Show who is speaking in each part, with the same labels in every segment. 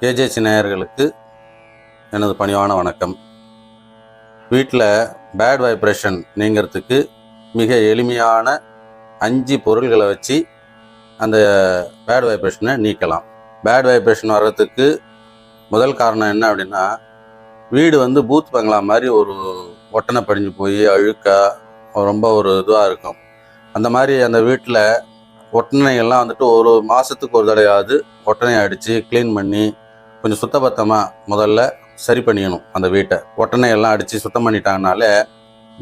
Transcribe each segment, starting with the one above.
Speaker 1: KJC நேயர்களுக்கு எனது பணிவான வணக்கம். வீட்டில் பேட் வைப்ரேஷன் நீங்கிறதுக்கு மிக எளிமையான அஞ்சு பொருள்களை வச்சு அந்த பேட் வைப்ரேஷனை நீக்கலாம். பேட் வைப்ரேஷன் வர்றதுக்கு முதல் காரணம் என்ன அப்படின்னா வீடு வந்து பூத் பங்களா மாதிரி ஒரு ஒட்டனை படிஞ்சு போய் அழுக்கா ரொம்ப ஒரு இதுவாக இருக்கும். அந்த மாதிரி அந்த வீட்டில் ஒட்டனைகள்லாம் வந்துட்டு ஒரு மாதத்துக்கு ஒரு தடவையாவது ஒட்டனை அடித்து க்ளீன் பண்ணி கொஞ்சம் சுத்தபத்தமாக முதல்ல சரி பண்ணிக்கணும் அந்த வீட்டை ஒட்டனை எல்லாம் அடித்து சுத்தம் பண்ணிட்டாங்கனாலே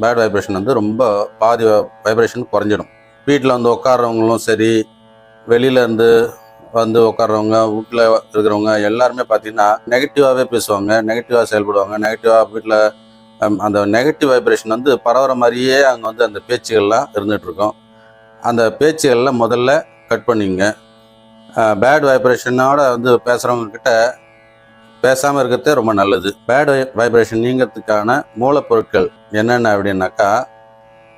Speaker 1: பேட் வைப்ரேஷன் வந்து ரொம்ப பாதி வைப்ரேஷன் குறைஞ்சிடும். வீட்டில் வந்து உட்கார்றவங்களும் சரி வெளியிலேருந்து வந்து உட்கார்றவங்க வீட்டில் இருக்கிறவங்க எல்லாருமே பார்த்தீங்கன்னா நெகட்டிவாகவே பேசுவாங்க நெகட்டிவாக செயல்படுவாங்க நெகட்டிவாக வீட்டில் அந்த நெகட்டிவ் வைப்ரேஷன் வந்து பரவுற மாதிரியே அங்கே வந்து அந்த பேச்சுகள்லாம் இருந்துகிட்ருக்கோம் அந்த பேச்சுகளில் முதல்ல கட் பண்ணிங்க. பேட் வைப்ரேஷனோட வந்து பேசுகிறவங்க கிட்ட பேசாமல் இருக்கிறதே ரொம்ப நல்லது. பேட் வைப்ரேஷன் நீங்கிறதுக்கான மூலப்பொருட்கள் என்னென்ன அப்படின்னாக்கா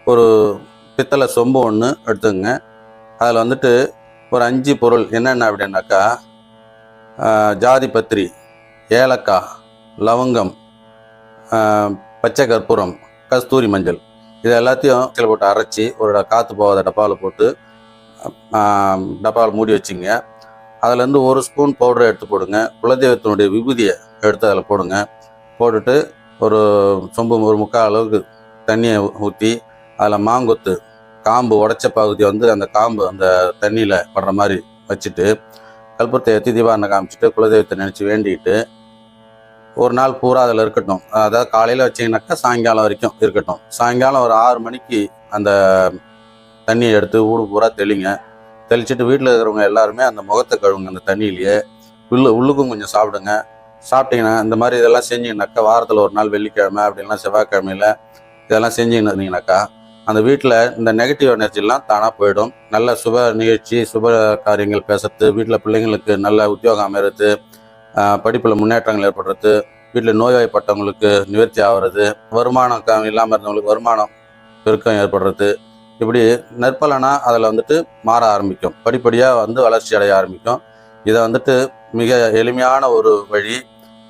Speaker 1: ஒரு பித்தளை சொம்பு ஒன்று எடுத்துங்க அதில் வந்துட்டு ஒரு அஞ்சு பொருள் என்னென்ன அப்படின்னாக்கா ஜாதி பத்திரி ஏலக்காய் லவங்கம் பச்சை கற்பூரம் கஸ்தூரி மஞ்சள். இது எல்லாத்தையும் கீழே போட்டு அரைச்சி ஒரு காற்று போகாத டப்பாவில் போட்டு டப்பாவில் மூடி வச்சுங்க. அதுலேருந்து ஒரு ஸ்பூன் பவுடரை எடுத்து போடுங்க. குலதெய்வத்தினுடைய விபூதியை எடுத்து அதில் போடுங்க. போட்டுட்டு ஒரு சொம்பு ஒரு முக்கால் அளவுக்கு தண்ணியை ஊற்றி அதில் மாங்கொத்து காம்பு உடைச்ச பகுதி வந்து அந்த காம்பு அந்த தண்ணியில் படுற மாதிரி வச்சுட்டு கல்புரத்தை ஏற்றி தீபாவளை காமிச்சிட்டு குலதெய்வத்தை நினச்சி வேண்டிக்கிட்டு ஒரு நாள் பூரா அதில் இருக்கட்டும். அதாவது காலையில் வச்சிங்கனாக்கா சாயங்காலம் வரைக்கும் இருக்கட்டும். சாயங்காலம் ஒரு ஆறு மணிக்கு அந்த தண்ணியை எடுத்து ஊடு பூரா தெளிங்க. தெளிச்சுட்டு வீட்டில் இருக்கிறவங்க எல்லாருமே அந்த முகத்தை கழுவுங்க அந்த தண்ணியிலேயே. உள்ளு உள்ளுக்கும் கொஞ்சம் சாப்பிடுங்க. சாப்பிட்டீங்கன்னா இந்த மாதிரி இதெல்லாம் செஞ்சீங்கனாக்கா வாரத்தில் ஒரு நாள் வெள்ளிக்கிழமை அப்படின்லாம் செவ்வாய்க்கிழமையில் இதெல்லாம் செஞ்சீங்கன்னாக்கா அந்த வீட்டில் இந்த நெகட்டிவ் எனர்ஜிலாம் தானாக போயிடும். நல்ல சுப நிகழ்ச்சி சுப காரியங்கள் பேசுறது வீட்டில் பிள்ளைங்களுக்கு நல்ல உத்தியோகம் அமைறது படிப்பில் முன்னேற்றங்கள் ஏற்படுறது வீட்டில் நோய்வாய்ப்பட்டவங்களுக்கு நிவர்த்தி ஆகிறது வருமானம் இல்லாமல் இருந்தவங்களுக்கு வருமானம் பெருக்கம் ஏற்படுறது இப்படி நற்பலனாக அதில் வந்துட்டு மாற ஆரம்பிக்கும். படிப்படியாக வந்து வளர்ச்சி அடைய ஆரம்பிக்கும். இதை வந்துட்டு மிக எளிமையான ஒரு வழி.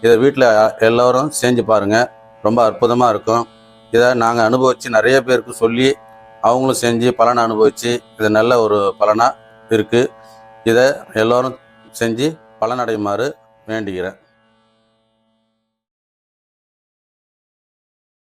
Speaker 1: இதை வீட்டில் எல்லோரும் செஞ்சு பாருங்கள் ரொம்ப அற்புதமாக இருக்கும். இதை நாங்கள் அனுபவித்து நிறைய பேருக்கு சொல்லி அவங்களும் செஞ்சு பலனை அனுபவித்து இது நல்ல ஒரு பலனாக இருக்குது இதை எல்லோரும் செஞ்சு பலனடையுமாறு வேண்டுகிறேன்.